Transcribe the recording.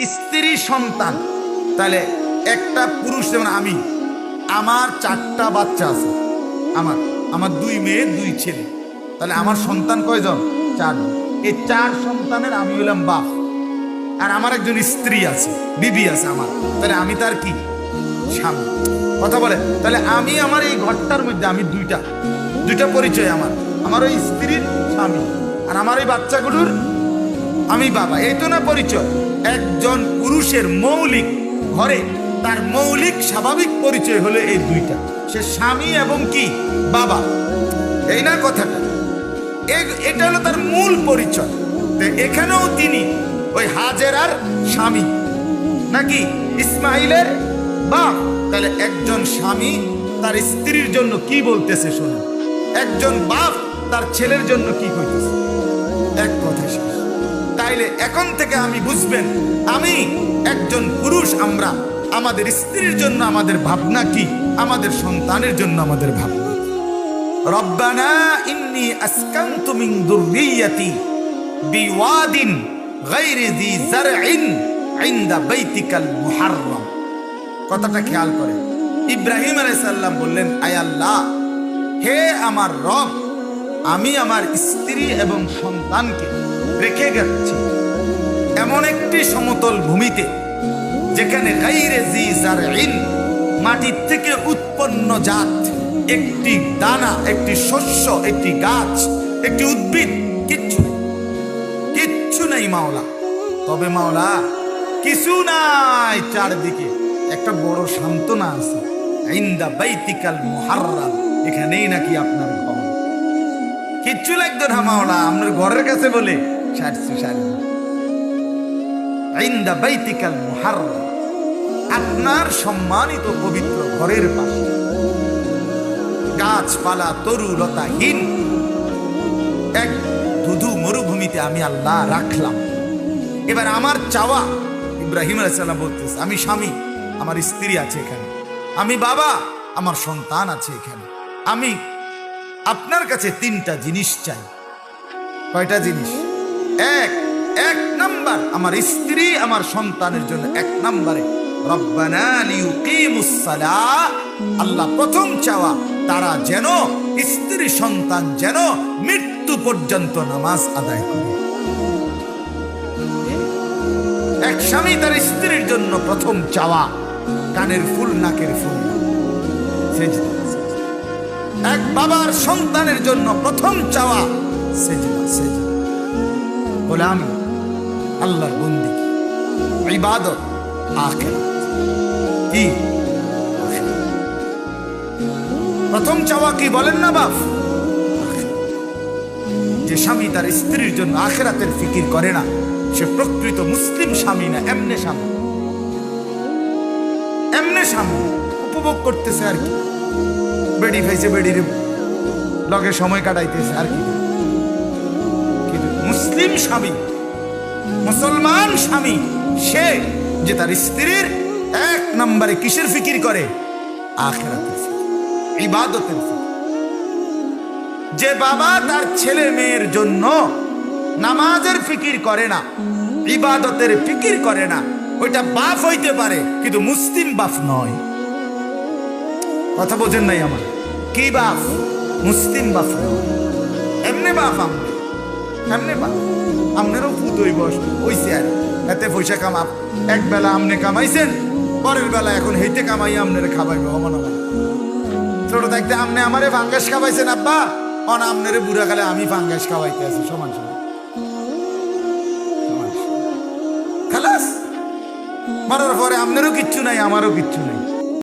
স্ত্রী সন্তান। তাহলে একটা পুরুষ, যেমন আমি, আমার চারটা বাচ্চা আছে। আমার আমার দুই মেয়ে, দুই ছেলে। তাহলে আমার সন্তান কয়জন? চার এই চার সন্তানের আমি হলাম বাপ। আর আমার একজন স্ত্রী আছে, বিবি আছে আমার। তাহলে আমি তার কি? স্বামী। কথা বলে, তাহলে আমি আমার এই ঘরটার মধ্যে, আমি দুইটা। দুইটা পরিচয় আমার। আমার ওই স্ত্রীর স্বামী। আর আমার এই বাচ্চাগুলোর আমি বাবা, এই তো না পরিচয়। একজন পুরুষের মৌলিক ঘরে তার মৌলিক স্বাভাবিক পরিচয় হলো এই দুইটা। সে স্বামী এবং কি? বাবা। এই না কথাটা। এটা হলো তার মূল পরিচয়। এখানেও তিনি ওই হাজেরার স্বামী। নাকি? ইসমাইলের বাপ। তাহলে একজন স্বামী তার স্ত্রীর জন্য কি বলতেছে শুনুন একজন বাপ তার ছেলের জন্য কি কইতেছে? এক কথা। তাইলে এখন থেকে আমি বুঝবেন, আমি একজন পুরুষ, আমরা আমাদের স্ত্রীর জন্য আমাদের ভাবনা কি? আমাদের সন্তানের জন্য আমাদের ভাবনা রব্বানা ইন্নি আসকানতু মিন যুররিয়াতি বিওয়াদিন গায়রি যি জারইন ইনদা বাইতিকাল মুহাররম। কথাটা খেয়াল করে ইব্রাহিম আলাইহিস বললেন, আয় আল্লাহ, হে আমার রব, আমি আমার স্ত্রী এবং সন্তানকে রেখে গেছি। এমন একটি সমতল ভূমিতে, যেখানে মাটির থেকে উৎপন্ন জাত, একটি দানা, একটি শস্য, একটি গাছ, একটি উদ্ভিদ, কিচ্ছু। কিচ্ছু নেই মাওলা। তবে মাওলা, কিছু নাই চারদিকে। একটা বড় সান্ত্বনা আছে। ইন্দা বাইতিকাল মুহাররাম। এখানেই নাকি আপনার ঘর কিচ্ছু লাগতো না মাওলা, আপনার ঘরের কাছে বলে। সারছি সারি ইন্দা বাইতিকাল মুহাররাম আপনার সম্মানিত পবিত্র ঘরের পাশে। গাছপালা তরু লতাহীন এক ধুধু মরুভূমিতে আমি আল্লাহ রাখলাম। এবার আমার চাওয়া, ইব্রাহিম আলাইসাল্লাম বলতেছে, আমি স্বামী, আমার স্ত্রী আছে এখানে। আমি বাবা, আমার সন্তান আছে এখানে। আমি আপনার কাছে তিনটা জিনিস চাই। কয়টা জিনিস? এক এক নাম্বার। আমার স্ত্রী আমার সন্তানের জন্য এক নাম্বারে। আল্লাহ প্রথম চাওয়া, তারা যেন, স্ত্রী সন্তান যেন মৃত্যু পর্যন্ত নামাজ আদায় করে। এক স্বামী তার স্ত্রীর জন্য প্রথম চাওয়া, কানের ফুল, নাকের ফুল। এক বাবার সন্তানের জন্য প্রথম চাওয়া, সেজদা সেজদা। বলে আমি আল্লাহর বন্দি, ইবাদত, আখেরাত। কি? প্রথম চাওয়া কি বলেন না, বাপ? যে স্বামী তার স্ত্রীর জন্য আখেরাতের ফিকির করে না, সে প্রকৃত মুসলিম স্বামী না, এমনে স্বামী। এমনে স্বামী, উপভোগ করতেছে আর কি। বেড়ি খাইছে, বেড়ির লগে সময় কাটাইতেছে আর কি। মুসলিম স্বামী, মুসলমান স্বামী, সে যে তার স্ত্রীর এক নম্বরে কিসের ফিকির করে? ইবাদতের যে বাবা তার ছেলে মেয়ের জন্য নামাজের ফিকির করে না, ইবাদতের ফিকির করে না, ওইটা বাপ হইতে পারে, কিন্তু মুসলিম বাপ নয়। কথা বোঝেন নাই আমার? কি বাপ মুসলিম বাপ নয়। এমনি বাপ আমরা। এমনি বাপ আপনারও পুতই বস। হইছে আর এতে পয়সা কামা এক বেলা আপনি কামাইছেন, পরের বেলা এখন হেঁটে কামাই আপনারে খাবাইবে আমার ছোট থাকতে আপনি আমারে ফাঙ্গাস খাওয়াইছেন, আব্বা। অন আপনারে বুড়া কালে আমি ফাঙ্গাস খাওয়াইতে আছি, সমান সমান। সমান সমান। খালাস, মারার পরে আপনারও কিচ্ছু নাই, আমারও কিচ্ছু নাই।